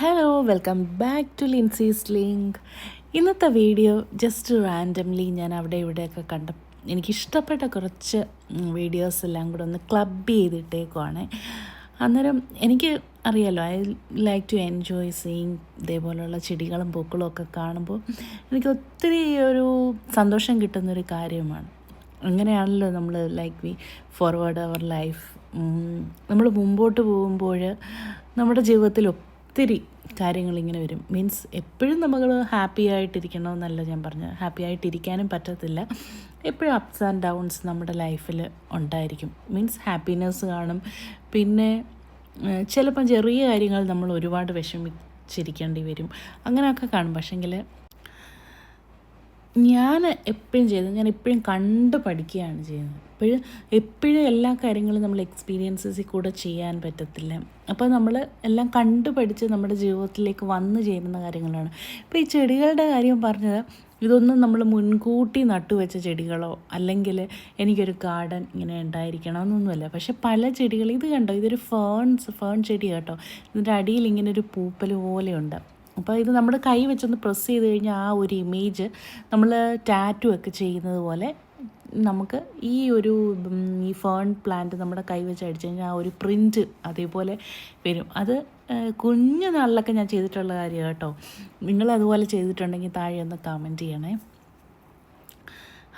Hello welcome back to Lincy's link ഇന്നത്തെ video just randomly ഞാൻ അവിടെ ഇവിടെയൊക്കെ കണ്ട എനിക്കിഷ്ടപ്പെട്ട കുറച്ച് വീഡിയോസ് എല്ലാം കൂടെ ഒന്ന് ക്ലബ് ചെയ്തിട്ടേക്കുവാണ്. അന്നേരം എനിക്ക് അറിയാലോ I like to enjoy seeing ഇതേപോലെയുള്ള ചെടികളും പൂക്കളും ഒക്കെ കാണുമ്പോൾ എനിക്ക് ഒത്തിരി ഒരു സന്തോഷം കിട്ടുന്നൊരു കാര്യമാണ്. അങ്ങനെയാണല്ലോ നമ്മൾ like we forward our life നമ്മൾ മുമ്പോട്ട് പോകുമ്പോൾ നമ്മുടെ ജീവിതത്തിൽ ഒത്തിരി കാര്യങ്ങൾ ഇങ്ങനെ വരും. മീൻസ് എപ്പോഴും നമ്മൾ ഹാപ്പി ആയിട്ടിരിക്കണമെന്നല്ല ഞാൻ പറഞ്ഞത് ഹാപ്പി ആയിട്ടിരിക്കാനും പറ്റത്തില്ല. എപ്പോഴും അപ്സ് ആൻഡ് ഡൗൺസ് നമ്മുടെ ലൈഫിൽ ഉണ്ടായിരിക്കും. മീൻസ് ഹാപ്പിനെസ് കാണും. പിന്നെ ചിലപ്പം ചെറിയ കാര്യങ്ങൾ നമ്മൾ ഒരുപാട് വിഷമിച്ചിരിക്കേണ്ടി വരും. അങ്ങനെയൊക്കെ കാണും. പക്ഷേങ്കിൽ ഞാൻ എപ്പോഴും ചെയ്തത് ഞാൻ എപ്പോഴും കണ്ട് പഠിക്കുകയാണ് ചെയ്യുന്നത്. എപ്പോഴും എപ്പോഴും എല്ലാ കാര്യങ്ങളും നമ്മൾ എക്സ്പീരിയൻസസിൽ കൂടെ ചെയ്യാൻ പറ്റത്തില്ല. അപ്പോൾ നമ്മൾ എല്ലാം കണ്ട് പഠിച്ച് നമ്മുടെ ജീവിതത്തിലേക്ക് വന്ന് ചേരുന്ന കാര്യങ്ങളാണ്. ഇപ്പോൾ ഈ ചെടികളുടെ കാര്യം പറഞ്ഞത് ഇതൊന്നും നമ്മൾ മുൻകൂട്ടി നട്ടുവെച്ച ചെടികളോ അല്ലെങ്കിൽ എനിക്കൊരു ഗാർഡൻ ഇങ്ങനെ ഉണ്ടായിരിക്കണം എന്നൊന്നുമല്ല പക്ഷെ പല ചെടികൾ ഇത് കണ്ടോ? ഇതൊരു ഫേൺസ് ഫേൺ ചെടി കേട്ടോ. ഇതിന്റെ അടിയിൽ ഇങ്ങനെ ഒരു പൂപ്പൽ പോലെയുണ്ട്. അപ്പോൾ ഇത് നമ്മൾ കൈ വെച്ചൊന്ന് പ്രസ് ചെയ്ത് കഴിഞ്ഞാൽ ആ ഒരു ഇമേജ് നമ്മൾ ടാറ്റു ഒക്കെ ചെയ്യുന്നത് പോലെ നമുക്ക് ഈ ഒരു ഈ ഫേൺ പ്ലാന്റ് നമ്മുടെ കൈ വെച്ച് അടിച്ചു കഴിഞ്ഞാൽ ആ ഒരു പ്രിന്റ് അതേപോലെ വരും. അത് കുഞ്ഞു നാളിലൊക്കെ ഞാൻ ചെയ്തിട്ടുള്ള കാര്യമാണ് കേട്ടോ. നിങ്ങൾ അതുപോലെ ചെയ്തിട്ടുണ്ടെങ്കിൽ താഴെ ഒന്ന് കമന്റ് ചെയ്യണേ.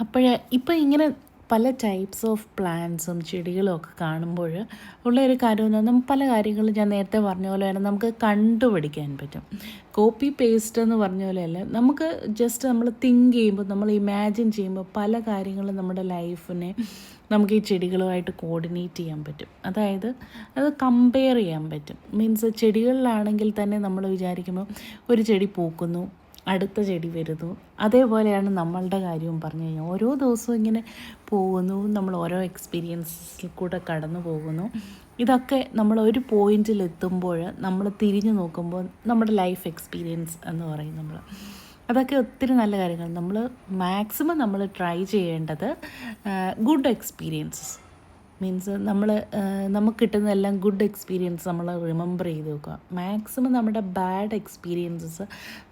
അപ്പോഴേ ഇപ്പം ഇങ്ങനെ പല ടൈപ്സ് ഓഫ് പ്ലാന്റ്സും ചെടികളും ഒക്കെ കാണുമ്പോൾ ഉള്ള ഒരു കാര്യം എന്ന് പറഞ്ഞാൽ പല കാര്യങ്ങളും ഞാൻ നേരത്തെ പറഞ്ഞ പോലെ തന്നെ നമുക്ക് കണ്ടുപിടിക്കാൻ പറ്റും. കോപ്പി പേസ്റ്റ് എന്ന് പറഞ്ഞ പോലെയല്ല നമുക്ക് ജസ്റ്റ് നമ്മൾ തിങ്ക് ചെയ്യുമ്പോൾ നമ്മൾ ഇമാജിൻ ചെയ്യുമ്പോൾ പല കാര്യങ്ങളും നമ്മുടെ ലൈഫിനെ നമുക്ക് ഈ ചെടികളുമായിട്ട് കോർഡിനേറ്റ് ചെയ്യാൻ പറ്റും. അതായത് അത് കമ്പയർ ചെയ്യാൻ പറ്റും. മീൻസ് ചെടികളിലാണെങ്കിൽ തന്നെ നമ്മൾ വിചാരിക്കുമ്പോൾ ഒരു ചെടി പൂക്കുന്നു അടുത്ത ചെടി വരുന്നു. അതേപോലെയാണ് നമ്മളുടെ കാര്യവും പറഞ്ഞു കഴിഞ്ഞാൽ ഓരോ ദിവസവും ഇങ്ങനെ പോകുന്നു. നമ്മൾ ഓരോ എക്സ്പീരിയൻസിൽ കൂടെ കടന്നു പോകുന്നു. ഇതൊക്കെ നമ്മൾ ഒരു പോയിന്റിൽ എത്തുമ്പോൾ നമ്മൾ തിരിഞ്ഞു നോക്കുമ്പോൾ നമ്മുടെ ലൈഫ് എക്സ്പീരിയൻസ് എന്ന് പറയും നമ്മൾ. അതൊക്കെ ഒത്തിരി നല്ല കാര്യങ്ങൾ. നമ്മൾ മാക്സിമം നമ്മൾ ട്രൈ ചെയ്യേണ്ടത് ഗുഡ് എക്സ്പീരിയൻസസ് മീൻസ് നമ്മൾ നമുക്ക് കിട്ടുന്നതെല്ലാം ഗുഡ് എക്സ്പീരിയൻസ് നമ്മൾ റിമെമ്പർ ചെയ്ത് വെക്കുക. മാക്സിമം നമ്മുടെ ബാഡ് എക്സ്പീരിയൻസസ്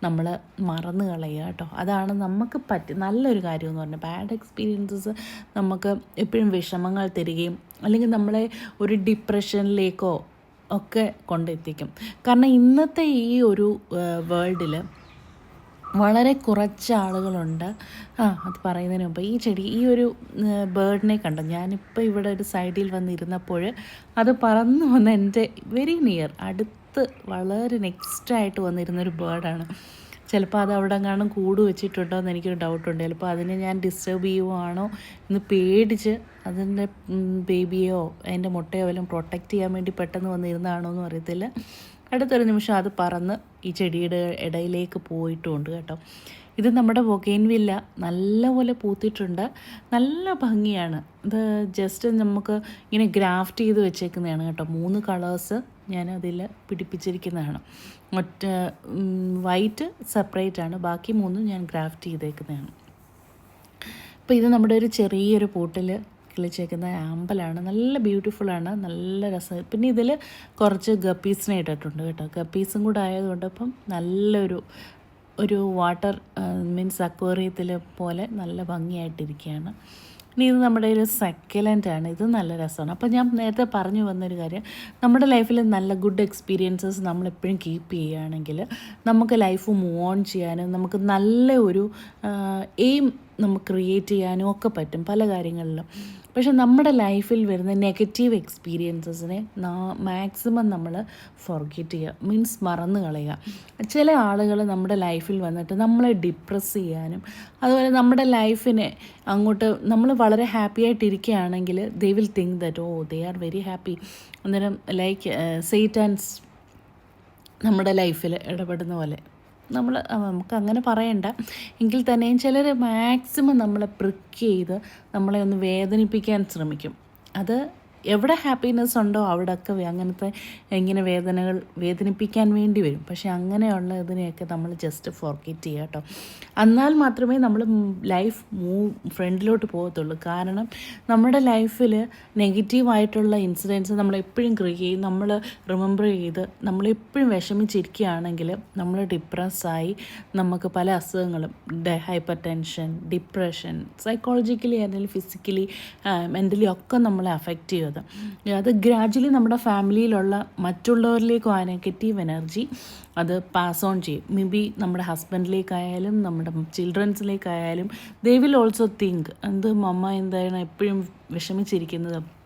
നമ്മൾ മറന്നു കളയുക കേട്ടോ. അതാണ് നമുക്ക് പറ്റി നല്ലൊരു കാര്യം എന്ന് പറഞ്ഞാൽ ബാഡ് എക്സ്പീരിയൻസസ് നമുക്ക് എപ്പോഴും വിഷമങ്ങൾ തരികയും അല്ലെങ്കിൽ നമ്മളെ ഒരു ഡിപ്രഷനിലേക്കോ ഒക്കെ കൊണ്ടെത്തിക്കും. കാരണം ഇന്നത്തെ ഈ ഒരു വേൾഡിൽ വളരെ കുറച്ച് ആളുകളുണ്ട് ആ അത് പറയുന്നതിന് മുമ്പ്. ഈ ചെടി ഈ ഒരു ബേർഡിനെ കണ്ടു? ഞാനിപ്പോൾ ഇവിടെ ഒരു സൈഡിൽ വന്നിരുന്നപ്പോൾ അത് പറന്നു വന്ന എന്റെ വെരി നിയർ അടുത്ത് വളരെ നെക്സ്റ്റ് ആയിട്ട് വന്നിരുന്നൊരു ബേർഡാണ്. ചിലപ്പോൾ അത് അവിടെ കാണും കൂട് വെച്ചിട്ടുണ്ടോ എന്ന് എനിക്കൊരു ഡൗട്ടുണ്ട് ചിലപ്പോൾ അതിനെ ഞാൻ ഡിസ്റ്റർബ് ചെയ്യുവാണോ എന്ന് പേടിച്ച് അതിന്റെ ബേബിയോ അതിന്റെ മുട്ടയോ വല്ലതും പ്രൊട്ടക്റ്റ് ചെയ്യാൻ വേണ്ടി പെട്ടെന്ന് വന്നിരുന്നതാണോ എന്നും അറിയത്തില്ല. അടുത്തൊരു നിമിഷം അത് പറന്ന് ഈ ചെടിയുടെ ഇടയിലേക്ക് പോയിട്ടുമുണ്ട് കേട്ടോ. ഇത് നമ്മുടെ ബൊഗൈൻവില്ല നല്ലപോലെ പൂത്തിട്ടുണ്ട്. നല്ല ഭംഗിയാണ്. ഇത് ജസ്റ്റ് നമുക്ക് ഇങ്ങനെ ഗ്രാഫ്റ്റ് ചെയ്ത് വെച്ചേക്കുന്നതാണ് കേട്ടോ. മൂന്ന് കളേഴ്സ് ഞാൻ അതിൽ പിടിപ്പിച്ചിരിക്കുന്നതാണ്. ഒറ്റ വൈറ്റ് സെപ്പറേറ്റ് ആണ്. ബാക്കി മൂന്നും ഞാൻ ഗ്രാഫ്റ്റ് ചെയ്തേക്കുന്നതാണ്. അപ്പോൾ ഇത് നമ്മുടെ ഒരു ചെറിയൊരു പൂട്ടിൽ കിളിച്ചേക്കുന്ന ആമ്പലാണ്. നല്ല ബ്യൂട്ടിഫുള്ളാണ്. നല്ല രസം. പിന്നെ ഇതിൽ കുറച്ച് ഗപ്പീസിനെ ഇട്ടിട്ടുണ്ട് കേട്ടോ. ഗപ്പീസും കൂടെ ആയതുകൊണ്ട് അപ്പം നല്ലൊരു ഒരു വാട്ടർ മീൻസ് അക്വേറിയത്തിൽ പോലെ നല്ല ഭംഗിയായിട്ടിരിക്കുകയാണ്. ഇനി ഇത് നമ്മുടെ ഒരു സെക്കലന്റാണ് ആണ്. ഇത് നല്ല രസമാണ്. അപ്പോൾ ഞാൻ നേരത്തെ പറഞ്ഞു വന്നൊരു കാര്യം. നമ്മുടെ ലൈഫിൽ നല്ല ഗുഡ് എക്സ്പീരിയൻസസ് നമ്മളെപ്പോഴും കീപ്പ് ചെയ്യുകയാണെങ്കിൽ നമുക്ക് ലൈഫ് മൂവ് ഓൺ ചെയ്യാനും നമുക്ക് നല്ല ഒരു എയിം നമുക്ക് ക്രിയേറ്റ് ചെയ്യാനും ഒക്കെ പറ്റും പല കാര്യങ്ങളിലും. പക്ഷെ നമ്മുടെ ലൈഫിൽ വരുന്ന നെഗറ്റീവ് എക്സ്പീരിയൻസസിനെ മാക്സിമം നമ്മൾ ഫോർഗെറ്റ് ചെയ്യുക. മീൻസ് മറന്നു കളയുക. ചില ആളുകൾ നമ്മുടെ ലൈഫിൽ വന്നിട്ട് നമ്മളെ ഡിപ്രസ് ചെയ്യാനും അതുപോലെ നമ്മുടെ ലൈഫിനെ അങ്ങോട്ട് നമ്മൾ വളരെ happy ആയിട്ടിരിക്കുകയാണെങ്കിൽ they will think that oh they are very happy അന്നേരം ലൈക്ക് സെയ്റ്റ് ആൻഡ്സ് നമ്മുടെ ലൈഫിൽ ഇടപെടുന്ന പോലെ. നമ്മൾ നമുക്ക് അങ്ങനെ പറയണ്ട. എങ്കിൽ തന്നെയും ചിലർ മാക്സിമം നമ്മളെ പ്രിക്ക് ചെയ്ത് നമ്മളെ ഒന്ന് വേദനിപ്പിക്കാൻ ശ്രമിക്കും. അത് എവിടെ ഹാപ്പിനെസ് ഉണ്ടോ അവിടെയൊക്കെ അങ്ങനത്തെ എങ്ങനെ വേദനകൾ വേദനിപ്പിക്കാൻ വേണ്ടി വരും. പക്ഷേ അങ്ങനെയുള്ള ഇതിനെയൊക്കെ നമ്മൾ ജസ്റ്റ് ഫോർഗെറ്റ് ചെയ്യുക കേട്ടോ. എന്നാൽ മാത്രമേ നമ്മൾ ലൈഫ് മൂവ് ഫ്രണ്ടിലോട്ട് പോകത്തുള്ളൂ. കാരണം നമ്മുടെ ലൈഫിൽ നെഗറ്റീവായിട്ടുള്ള ഇൻസിഡൻസ് നമ്മൾ എപ്പോഴും ക്രിയേറ്റ് ചെയ്യും നമ്മൾ റിമെമ്പർ ചെയ്ത് നമ്മളെപ്പോഴും വിഷമിച്ചിരിക്കുകയാണെങ്കിൽ നമ്മൾ ഡിപ്രസ്സായി നമുക്ക് പല അസുഖങ്ങളും ഹൈപ്പർ ടെൻഷൻ ഡിപ്രഷൻ സൈക്കോളജിക്കലി അല്ലെങ്കിൽ ഫിസിക്കലി മെന്റലി ഒക്കെ നമ്മളെ അഫക്റ്റ് ചെയ്യും അത് അത് ഗ്രാജുവലി നമ്മുടെ ഫാമിലിയിലുള്ള മറ്റുള്ളവരിലേക്കും ആ നെഗറ്റീവ് എനർജി അത് പാസ് ഓൺ ചെയ്യും. മേ ബി നമ്മുടെ ഹസ്ബൻഡിലേക്കായാലും നമ്മുടെ ചിൽഡ്രൻസിലേക്കായാലും ദേ വിൽ ഓൾസോ തിങ്ക് എന്ത് മമ്മ എന്താണ് എപ്പോഴും വിഷമിച്ചിരിക്കുന്നത്?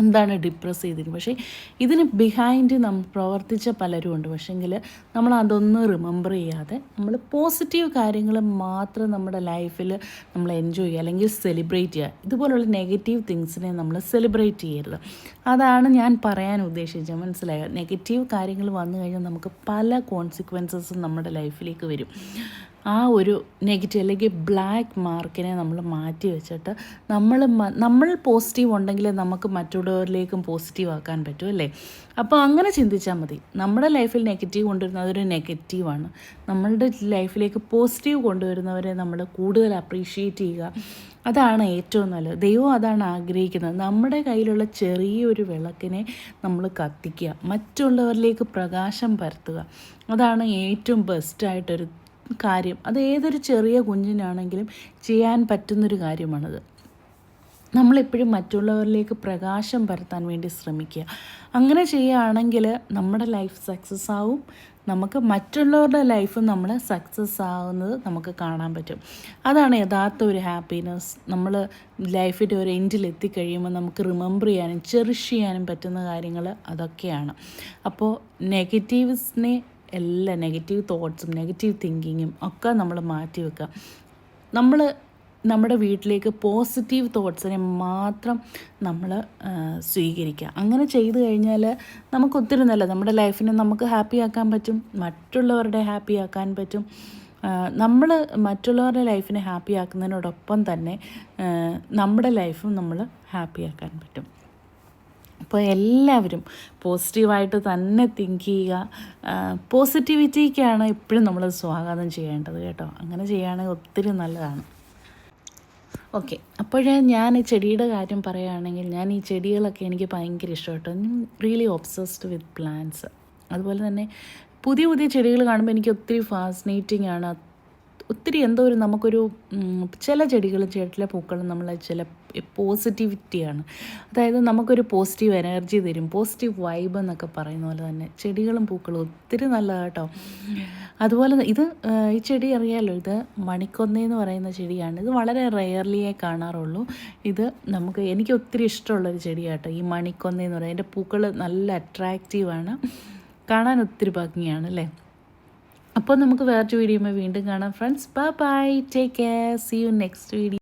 എന്താണ് ഡിപ്രസ് ചെയ്തിരിക്കുന്നത്? പക്ഷേ ഇതിന് ബിഹൈൻഡ് നമ്മൾ പ്രവർത്തിച്ച പലരും ഉണ്ട്. പക്ഷേങ്കിൽ നമ്മൾ അതൊന്നും റിമെമ്പർ ചെയ്യാതെ നമ്മൾ പോസിറ്റീവ് കാര്യങ്ങൾ മാത്രം നമ്മുടെ ലൈഫിൽ നമ്മൾ എൻജോയ് ചെയ്യുക അല്ലെങ്കിൽ സെലിബ്രേറ്റ് ചെയ്യുക. ഇതുപോലുള്ള നെഗറ്റീവ് തിങ്സിനെ നമ്മൾ സെലിബ്രേറ്റ് ചെയ്യരുത്. അതാണ് ഞാൻ പറയാൻ ഉദ്ദേശിച്ചത്. മനസ്സിലായോ? നെഗറ്റീവ് കാര്യങ്ങൾ വന്നു കഴിഞ്ഞാൽ നമുക്ക് പല കോൺസിക്വൻസസും നമ്മുടെ ലൈഫിലേക്ക് വരും. ആ ഒരു നെഗറ്റീവ് അല്ലെങ്കിൽ ബ്ലാക്ക് മാർക്കിനെ നമ്മൾ മാറ്റി വെച്ചിട്ട് നമ്മൾ നമ്മൾ പോസിറ്റീവ് ഉണ്ടെങ്കിൽ നമുക്ക് മറ്റുള്ളവരിലേക്കും പോസിറ്റീവ് ആക്കാൻ പറ്റും അല്ലേ? അപ്പോൾ അങ്ങനെ ചിന്തിച്ചാൽ മതി. നമ്മുടെ ലൈഫിൽ നെഗറ്റീവ് കൊണ്ടുവരുന്ന അതൊരു നെഗറ്റീവാണ് നമ്മളുടെ ലൈഫിലേക്ക് പോസിറ്റീവ് കൊണ്ടുവരുന്നവരെ നമ്മൾ കൂടുതൽ അപ്രീഷിയേറ്റ് ചെയ്യുക. അതാണ് ഏറ്റവും നല്ലത്. ദൈവം അതാണ് ആഗ്രഹിക്കുന്നത്. നമ്മുടെ കയ്യിലുള്ള ചെറിയൊരു വിളക്കിനെ നമ്മൾ കത്തിക്കുക. മറ്റുള്ളവരിലേക്ക് പ്രകാശം പരത്തുക. അതാണ് ഏറ്റവും ബെസ്റ്റായിട്ടൊരു കാര്യം അത് ഏതൊരു ചെറിയ കുഞ്ഞിനാണെങ്കിലും ചെയ്യാൻ പറ്റുന്നൊരു കാര്യമാണത്. നമ്മളെപ്പോഴും മറ്റുള്ളവരിലേക്ക് പ്രകാശം പരത്താൻ വേണ്ടി ശ്രമിക്കുക. അങ്ങനെ ചെയ്യുകയാണെങ്കിൽ നമ്മുടെ ലൈഫ് സക്സസ് ആവും. നമുക്ക് മറ്റുള്ളവരുടെ ലൈഫ് നമ്മൾ സക്സസ് ആവുന്നത് നമുക്ക് കാണാൻ പറ്റും. അതാണ് യഥാർത്ഥ ഒരു ഹാപ്പിനെസ് നമ്മൾ ലൈഫിന്റെ ഒരു എൻഡിൽ എത്തിക്കഴിയുമ്പോൾ നമുക്ക് റിമെമ്പർ ചെയ്യാനും ചെറിഷ് ചെയ്യാനും പറ്റുന്ന കാര്യങ്ങൾ അതൊക്കെയാണ്. അപ്പോൾ നെഗറ്റീവ്സിനെ എല്ലാ നെഗറ്റീവ് തോട്ട്സും നെഗറ്റീവ് തിങ്കിങ്ങും ഒക്കെ നമ്മൾ മാറ്റി വെക്കുക. നമ്മൾ നമ്മുടെ വീട്ടിലേക്ക് പോസിറ്റീവ് തോട്ട്സിനെ മാത്രം നമ്മൾ സ്വീകരിക്കുക. അങ്ങനെ ചെയ്തു കഴിഞ്ഞാൽ നമുക്ക് ഒത്തിരി നല്ല നമ്മുടെ ലൈഫിനെ നമുക്ക് ഹാപ്പി ആക്കാൻ പറ്റും മറ്റുള്ളവരുടെ ഹാപ്പി ആക്കാൻ പറ്റും. നമ്മൾ മറ്റുള്ളവരുടെ ലൈഫിനെ ഹാപ്പി ആക്കുന്നതിനോടൊപ്പം തന്നെ നമ്മുടെ ലൈഫും നമ്മൾ ഹാപ്പി ആക്കാൻ പറ്റും. അപ്പോൾ എല്ലാവരും പോസിറ്റീവായിട്ട് തന്നെ തിങ്ക് ചെയ്യുക. പോസിറ്റിവിറ്റിക്കാണ് എപ്പോഴും നമ്മൾ സ്വാഗതം ചെയ്യേണ്ടത് കേട്ടോ. അങ്ങനെ ചെയ്യുകയാണെങ്കിൽ ഒത്തിരി നല്ലതാണ്. ഓക്കെ അപ്പോഴേ ഞാൻ ഈ ചെടിയുടെ കാര്യം പറയുകയാണെങ്കിൽ ഞാൻ ഈ ചെടികളൊക്കെ എനിക്ക് ഭയങ്കര ഇഷ്ടമാട്ടോ റിയലി ഒബ്സസ്ഡ് വിത്ത് പ്ലാന്റ്സ് അതുപോലെ തന്നെ പുതിയ പുതിയ ചെടികൾ കാണുമ്പോൾ എനിക്ക് ഒത്തിരി ഫാസിനേറ്റിംഗ് ആണ്. ഒത്തിരി എന്തോ ഒരു നമുക്കൊരു ചില ചെടികളും ചേട്ടിലെ പൂക്കളും നമ്മൾ ചില പോസിറ്റിവിറ്റിയാണ് അതായത് നമുക്കൊരു പോസിറ്റീവ് എനർജി തരും പോസിറ്റീവ് വൈബ് എന്നൊക്കെ പറയുന്ന പോലെ തന്നെ. ചെടികളും പൂക്കളും ഒത്തിരി നല്ലതാണ് കേട്ടോ അതുപോലെ ഇത് ഈ ചെടി അറിയാലോ ഇത് മണിക്കൊന്നെന്ന് പറയുന്ന ചെടിയാണ്. ഇത് വളരെ റെയർലിയേ കാണാറുള്ളൂ. ഇത് നമുക്ക് എനിക്ക് ഒത്തിരി ഇഷ്ടമുള്ളൊരു ചെടിയാട്ടോ ഈ മണിക്കൊന്നെന്ന് പറയുന്നത് അതിന്റെ പൂക്കൾ നല്ല അട്രാക്റ്റീവാണ് കാണാൻ ഒത്തിരി ഭംഗിയാണ് അല്ലേ? അപ്പോൾ നമുക്ക് വേറൊരു വീഡിയോ വീണ്ടും കാണാം. Friends bye bye take care see you next video